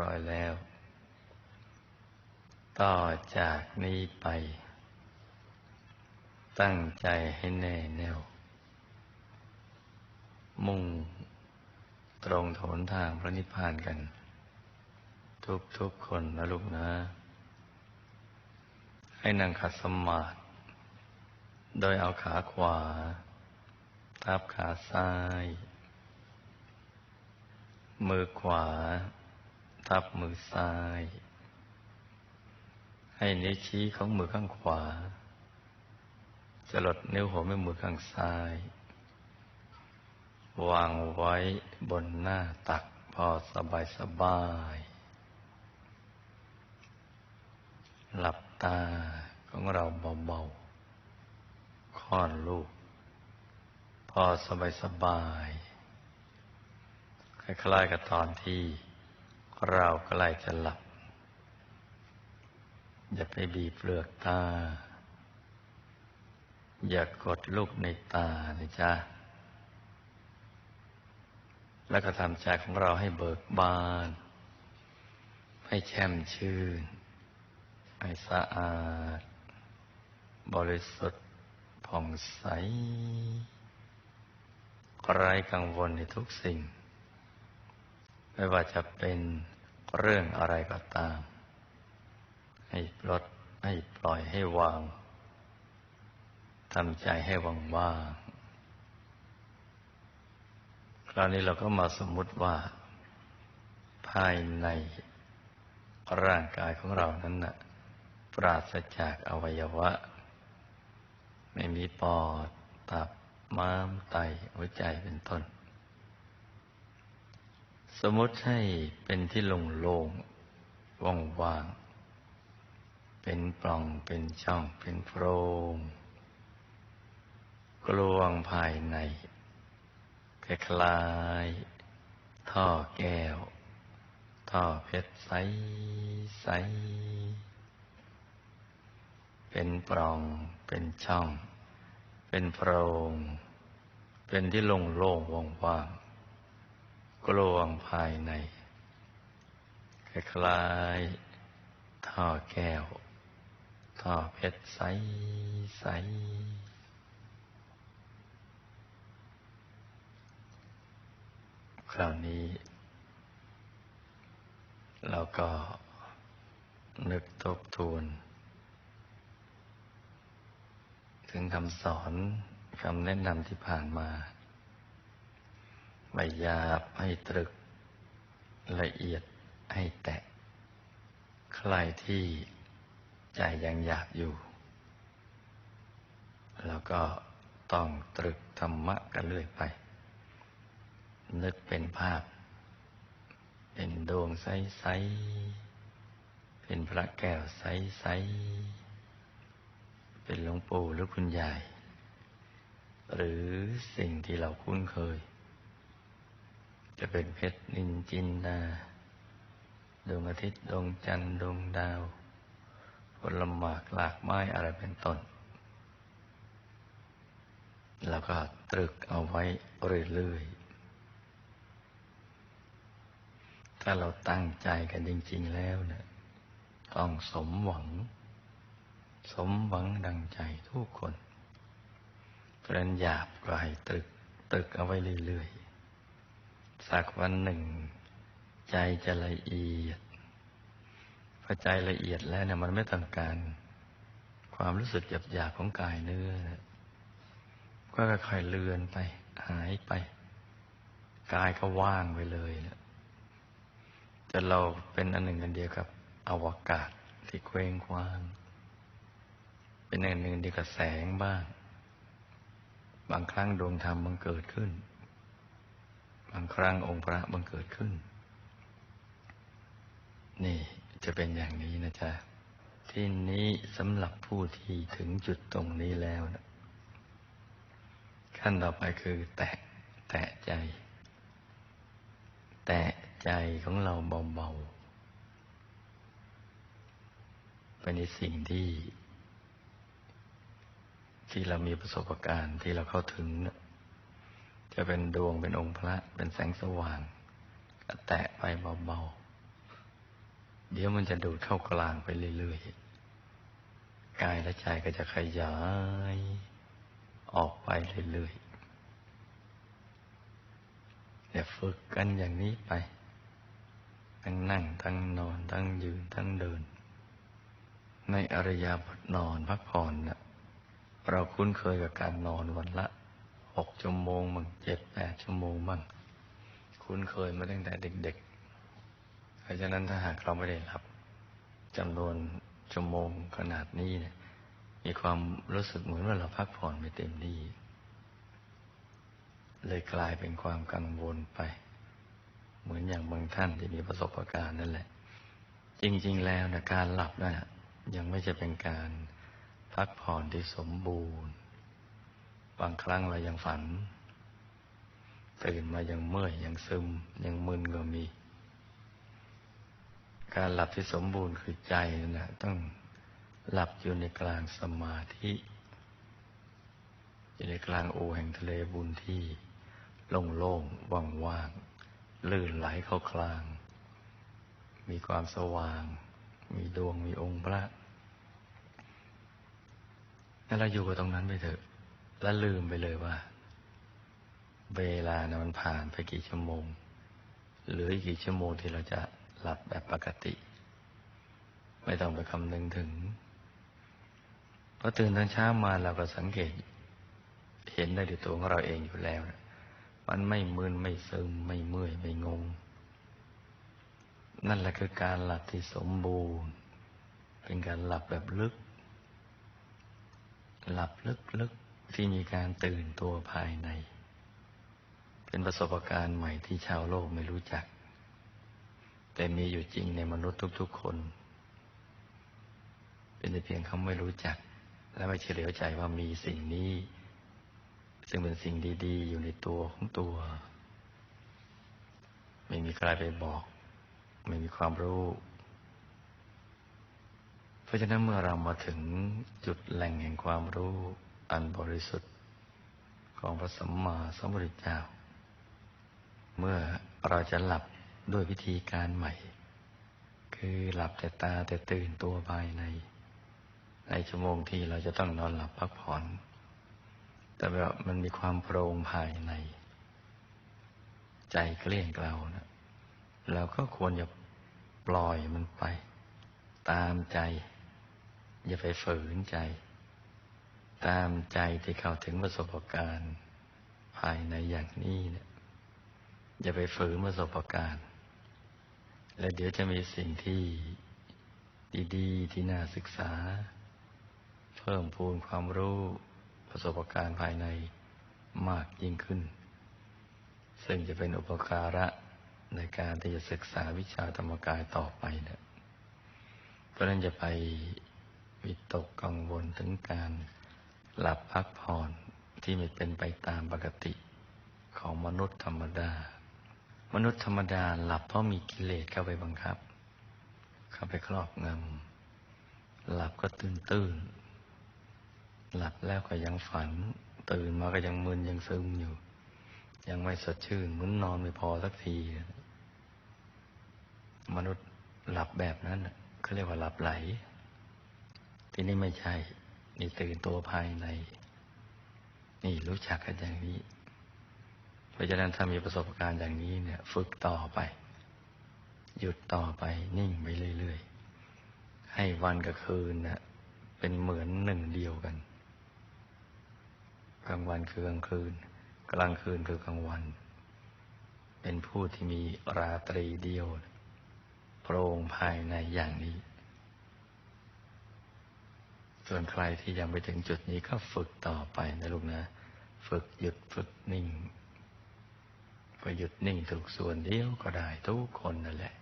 ร้อยแล้ว ต่อจากนี้ไป ตั้งใจให้แน่แน่ว มุ่งตรงโถนทางพระนิพพานกัน ทุกทุกคนนะลูกนะ ให้นั่งขัดสมาธิโดยเอาขาขวา ทับขาซ้าย มือขวา ทับมือซ้าย ให้นิ้วชี้ของมือข้างขวาจะลดนิ้วหัวแม่มือข้างซ้าย วางไว้บนหน้าตักพอสบายสบาย หลับตาของเราเบาๆค่อนลูก พอสบายสบาย คล้ายๆกับตอนที่ เราใกล้จะหลับ อย่าไปบีบเปลือกตา อย่ากดลูกในตานะจ๊ะ แล้วก็ทำใจของเราให้เบิกบาน ให้แช่มชื่น ให้สะอาด บริสุทธิ์ผ่องใสไร้กังวลในทุกสิ่ง ไม่ว่าจะเป็น เรื่องอะไรก็ตาม ให้ปลดให้ปล่อยให้วางทำใจให้ว่างว่างคราวนี้เราก็มาสมมุติว่า ภายในร่างกายของเรานั้นนะ่ะ ปราศจากอวัยวะ ไม่มีปอด ตับม้ามไตหัวใจเป็นต้น สมมติให้เป็นที่โล่งๆว่างๆ เป็นปล่อง เป็นช่อง เป็นโพรง กลวงภายใน คล้ายๆ ท่อแก้ว ท่อเพชรใสใส เป็นปล่อง เป็นช่อง เป็นโพรง เป็นที่โล่งโล่งว่างๆ กลวงภายใน คล้ายท่อแก้ว ท่อเพชรใสใสคราวนี้ เราก็นึกทบทวน ถึงคำสอนคำแนะนำที่ผ่านมา ไม่ยาบให้ตรึก ละเอียดให้แตะ ใครที่ใจยังอยากอยู่ แล้วก็ต้องตรึกธรรมะกันเรื่อยไป นึกเป็นภาพ เป็นดวงใส ๆ เป็นพระแก้วใส ๆ เป็นหลวงปู่หรือคุณยาย หรือสิ่งที่เราคุ้นเคย จะเป็นเพชรนินจินดา ดวงอาทิตย์ดวงจันทร์ดวงดาวผลหมากหลากไม้อะไรเป็นต้น แล้วก็ตรึกเอาไว้เรื่อยๆ ถ้าเราตั้งใจกันจริง ๆ แล้วเนะี่ยต้องสมหวัง สมหวังดังใจทุกคนเพราะนั้นหยาบก็ให้ตรึก ตรึกเอาไว้เรื่อยๆ สักวันหนึ่ง ใจจะละเอียดพอใจละเอียดแล้วเนี่ยมันไม่ต้องการ ความรู้สึกหยาบๆของกายเนื้อก็ค่อยๆเลือนไป หายไป กายก็ว่างไปเลยนะเราเป็นอันหนึ่งอันเดียวกับอวกาศที่เคว้งคว้าง เป็นอันหนึ่งเดียวกับแสงบ้าง บางครั้งดวงธรรมบังเกิดขึ้น บางครั้งองค์พระบังเกิดขึ้น นี่จะเป็นอย่างนี้นะจ๊ะ ที่นี้สำหรับผู้ที่ถึงจุดตรงนี้แล้วนะขั้นต่อไปคือ แตะแตะใจ แตะใจของเราเบาๆไปในสิ่งที่ ที่เรามีประสบการณ์ที่เราเข้าถึง จะเป็นดวงเป็นองค์พระ เป็นแสงสว่างแตะไปเบาๆ เดี๋ยวมันจะดูดเข้ากลางไปเรื่อยๆ กายและใจก็จะขยาย ออกไปเรื่อยๆเดี๋ยวฝึกกันอย่างนี้ไป ทั้งนั่ง ทั้งนอน ทั้งยืน ทั้งเดิน ในอริยบทนอนพักผ่อนนะเราคุ้นเคยกับการนอนวันละ หกชั่วโมงบ้างเจ็ดแปดชั่วโมงบ้างคุ้นเคยมาตั้งแต่เด็กๆเพราะฉะนั้นถ้าหากเราไม่ได้รับจำนวนชั่วโมงขนาดนี้เนี่ย มีความรู้สึกเหมือนว่าเราพักผ่อนไม่เต็มที่ เลยกลายเป็นความกังวลไป เหมือนอย่างบางท่านที่มีประสบการณ์นั่นแหละ จริง ๆ แล้วนะการหลับนะั่นยังไม่จะเป็นการพักผ่อนที่สมบูรณ์ บางครั้งเรายังฝัน ตื่นมายังเมื่อยยังซึม ยังมึนก็มี การหลับที่สมบูรณ์คือใจนะต้องหลับอยู่ในกลางสมาธิ อยู่ในกลางโอแห่งทะเลบุญที่โล่งๆว่างๆลื่นไหลเข้ากลาง มีความสว่าง มีดวงมีองค์พระแล้วเราอยู่กับตรงนั้นไปเถอะ แล้วลืมไปเลยว่า เวลานะมันผ่านไปกี่ชั่วโมง หรืออีกี่ชั่วโมงที่เราจะหลับแบบปกติ ไม่ต้องไปคำนึงถึงพอตื่นตอนเช้ามาเราก็สังเกต เห็นได้ด้วยตัวของเราเองอยู่แล้ว มันไม่มึนไม่ซึมไม่เมื่อยไม่งง นั่นแหละคือการหลับที่สมบูรณ์ เป็นการหลับแบบลึก หลับลึกๆ ที่มีการตื่นตัวภายใน เป็นประสบการณ์ใหม่ที่ชาวโลกไม่รู้จัก แต่มีอยู่จริงในมนุษย์ทุก ๆ คน เป็นแต่เพียงเขาไม่รู้จัก และไม่เฉลียวใจว่ามีสิ่งนี้ ซึ่งเป็นสิ่งดีๆ อยู่ในตัวของตัว ไม่มีใครไปบอก ไม่มีความรู้เพราะฉะนั้นเมื่อเรามาถึงจุดแหล่งแห่งความรู้ อันบริสุทธิ์ของพระสัมมาสัมพุทธเจ้า เมื่อเราจะหลับด้วยวิธีการใหม่ คือหลับแต่ตาแต่ตื่นตัวภายใน ในชั่วโมงที่เราจะต้องนอนหลับพักผ่อน แต่แบบมันมีความโปร่งภายใน ใจเกลี้ยงเกลานะเราก็ควรจะปล่อยมันไป ตามใจ อย่าไปฝืนใจ ตามใจที่เข้าถึงประสบการณ์ ภายในอย่างนี้เนี่ยอย่าไปฝืนประสบการณ์ และเดี๋ยวจะมีสิ่งที่ดีๆที่น่าศึกษา เพิ่มพูนความรู้ประสบการณ์ภายในมากยิ่งขึ้น ซึ่งจะเป็นอุปการะในการที่จะศึกษาวิชาธรรมกายต่อไปเนะเพราะนั้นจะไปวิตกกังวลถึงการ หลับพักผ่อนที่ไม่เป็นไปตามปกติของมนุษย์ธรรมดา มนุษย์ธรรมดาหลับเพราะมีกิเลสเข้าไปบังคับ เข้าไปครอบงำหลับก็ตื่นตื่นหลับแล้วก็ยังฝัน ตื่นมาก็ยังมึนยังซึมอยู่ ยังไม่สดชื่นเหมึนนอนไม่พอสักที มนุษย์หลับแบบนั้นเขาเรียกว่าหลับไหล ที่นี่ไม่ใช่ นี่ตื่นตัวภายใน นี่รู้จักกันอย่างนี้ เพราะฉะนั้นถ้ามีประสบการณ์อย่างนี้เนี่ย ฝึกต่อไป หยุดต่อไปนิ่งไปเรื่อยๆ ให้วันกับคืนนะเป็นเหมือนหนึ่งเดียวกัน กลางวันคือกลางคืน กลางคืนคือกลางวัน เป็นผู้ที่มีราตรีเดียวโปร่งภายในอย่างนี้ ส่วนใครที่ยังไปถึงจุดนี้ก็ฝึกต่อไปนะลูกนะ ฝึกหยุดฝึกนิ่งพอหยุดนิ่งถูกส่วนเดียวก็ได้ทุกคนนั่นแหละ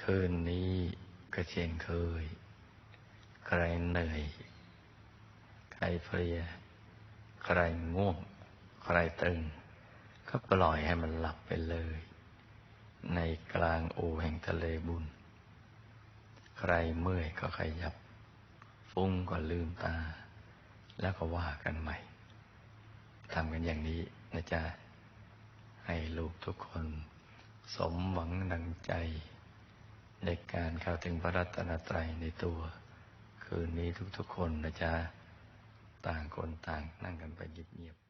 คืนนี้ก็เช่นเคย ใครเหนื่อย ใครเพลีย ใครง่วง ใครตึง ก็ปล่อยให้มันหลับไปเลย ในกลางโอแห่งทะเลบุญ ใครเมื่อยก็ขยับ ฟุ้งก็ลืมตา แล้วก็ว่ากันใหม่ทำกันอย่างนี้นะจ๊ะ ให้ลูกทุกคน สมหวังดังใจ ในการเข้าถึงพระรัตนตรัยในตัว คืนนี้ทุกๆคนนะจ๊ะ ต่างคนต่างนั่งกันไปเงียบ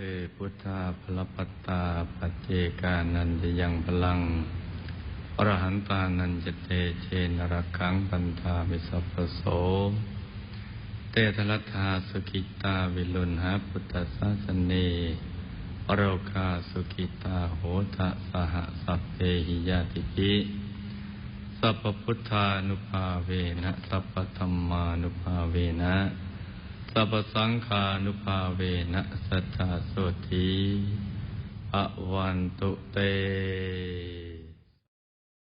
สัพเพพุทธาพลปัตตาปัจเจกานันจะยังพลัง อรหันตานันจะเตเชนรักขังปันธามิสัพโสเตทลัทธาสุกิตาวิลุณหาพุทธศาสเนโรคาสุกิตาโหทะสหสัพเพหิยาติปิสัพพุทธานุภาเวนะสัพพธรรมานุภาเวนะ สัพสังขานุภาเวนะสัจจโสธีอวันตุเต